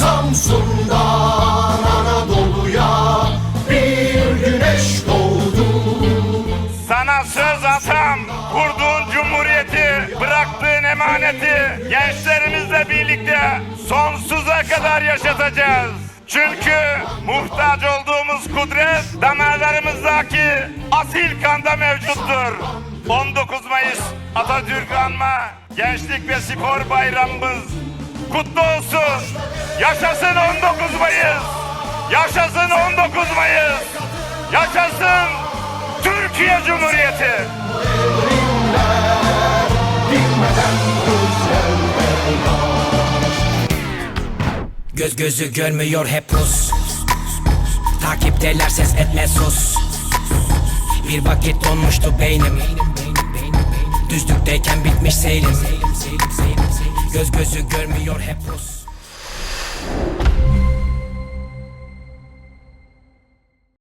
Samsun'dan Anadolu'ya bir güneş doğdu Sana söz atam, kurduğun cumhuriyeti, bıraktığın emaneti gençlerimizle birlikte sonsuza kadar yaşatacağız. Çünkü muhtaç olduğumuz kudret damarlarımızdaki asil kanda mevcuttur. 19 Mayıs Atatürk Anma Gençlik ve Spor Bayramımız kutlu olsun. Yaşasın 19 Mayıs. Yaşasın 19 Mayıs. Yaşasın Türkiye Cumhuriyeti. Göz gözü görmüyor hep Rus Takipteler ses etme sus Bir vakit donmuştu beynim Düzlükteyken bitmiş seyrim Göz gözü görmüyor hep Rus you